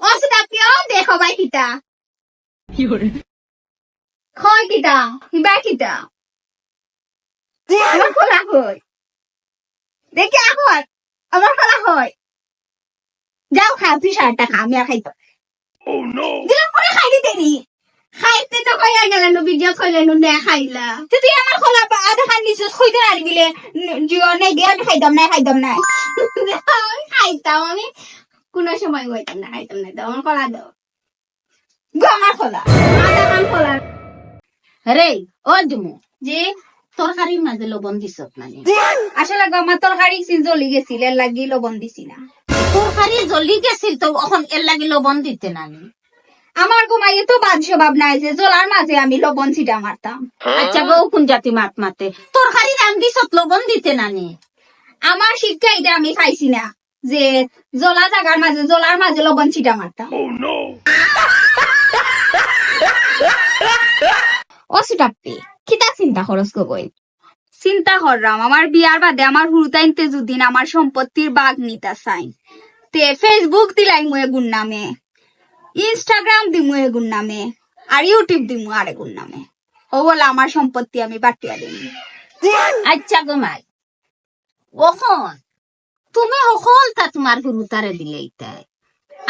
অসুদা পিও দেখো বাই কিতা খয় কিতা হিবা কিতা আমার খোলা হয় দেখি এখন আমার খোলা হয় যাও খা তুই সারটা খা আমি আর খাইতো দিলাম পরে খাই দিতে নি খাইতে তো কইয়া গেলেন ভিডিও কইলেন নে খাইলা। তুই আমার খোলা আধা খান নিছিস কইতে আর দিলে জিও নাই দিয়ে আমি খাইতাম না খাইতাম না। আমি খাইতাম আমি। কোনো সময় কইতাম না খাইতাম না আমার খোলা দাও। গো আমার খোলা আধা খান খোলা রে ও জুমু যে তরকারির মাঝে লবণ দিছত মানে আসলে গো আমার তরকারি সিন জ্বলি গেছিল এর লাগি লবণ দিছি না। তরকারি জ্বলি গেছিল তো এখন এর লাগি লবণ দিতে নানি আমার ঘুমাইয়ে তো বাদ স্বভাব নাই যে জলার মাঝে আমি লবণ ছিটা মারতাম। আচ্ছা বউ কোন জাতি মাত মাতে? তরকারি দিছত লবণ দিতে নানি আমার শিক্ষা এটা আমি খাইছি না। যে জলা জাগার মাঝে জলার মাঝে লবণ ছিটা মারতাম অসুটাপ্পি কিতা চিন্তা খরচ করবই চিন্তা করলাম আমার বিয়ার বাদে আমার হুরুতাইনতে আমার সম্পত্তির বাঘ নিতা চাইন তে ফেসবুক দিলাই মু এগুন নামে ইনস্টাগ্রাম দিমু এগুন নামে আর ইউটিউব দিমু আর এগুন নামে। ও বলে আমার সম্পত্তি আমি বাটিয়া দিম। আচ্ছা গো মাই ওখন তুমি সকলটা তোমার গুরুতারে দিলে ইতাই।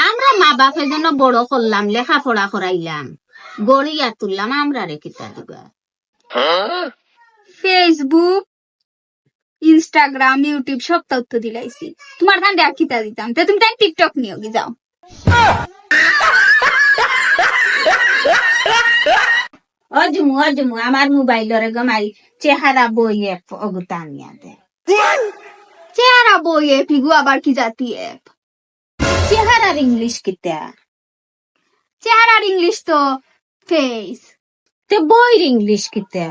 আমরা মা বাপের জন্য বড় করলাম, লেখাপড়া করাইলাম। গড়িয়া তুললাম আমরা রে কিতা দিবা। ফেসবুক ইনস্টাগ্রাম ইউটিউব সব তথ্য দিলাইছি। তোমার আর কিতা দিতাম? তে তুমি তাই টিকটক কি যাও। অজমু অজমু আমার মোবাইলরে গমাই চেহারা বই এপ অগুতা নিয়া দে। চেহারা বই এ পিগু আবার কি জাতি এপ চেহারার ইংলিশ কিতা? চেহারার ইংলিশ তো ফেস তে বইর ইংলিশ কিতা?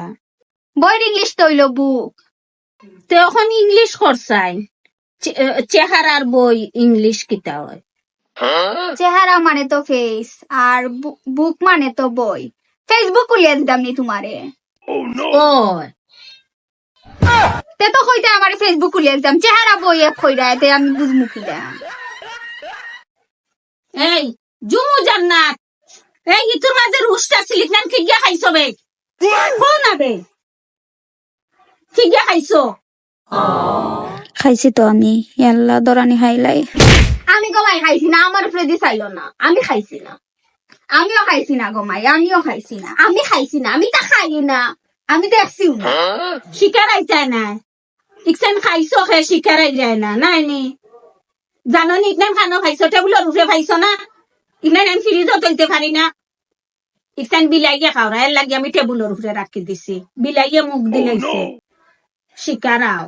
বইয়ের ইংলিশ তো হইল বুক তে এখন ইংলিশ চে- চেহারার বই ইংলিশ কিতা হয়? চেহারা মানে তো ফেস আর বুক মানে তো বই। ফেসবুক উলিয়ে দিতাম নি তোমারে। ওই। তে তো কইতে আমার ফেসবুক উলিয়ে দিতাম চেহারা বই কইরা এতে আমি বুঝমু কিলা এই জুমু জান্নাত এই ইতুর মাঝে রুস্টা সিলিক নান কি গিয়া খাইছো বে? কোন আবে কি গিয়া খাইছো? খাইছি তো আমি ইয়াল্লা দরানি খাইলাই আমি গমাই খাইছি না আমার ফ্রেদি চাইলো না আমি খাইছি না। আমিও খাইছি না গমাই আমিও খাইছি না। আমি খাইছি না আমি তা খাই না আমি দেখছিও না। শিকার আইতা না। ইকসান খাইছো খে শিকার আই যায় না নাই নি জানো নি ইকনাম খানো খাইছো টেবুলের উপরে খাইছো না ইকনাম আমি ফ্রিজও তৈতে পারি না ইকসান বিলাইয়ে খাওয়া এর লাগি আমি টেবুলের উপরে রাখি দিছি বিলাইয়ে মুখ দিলাইছে শিকার আও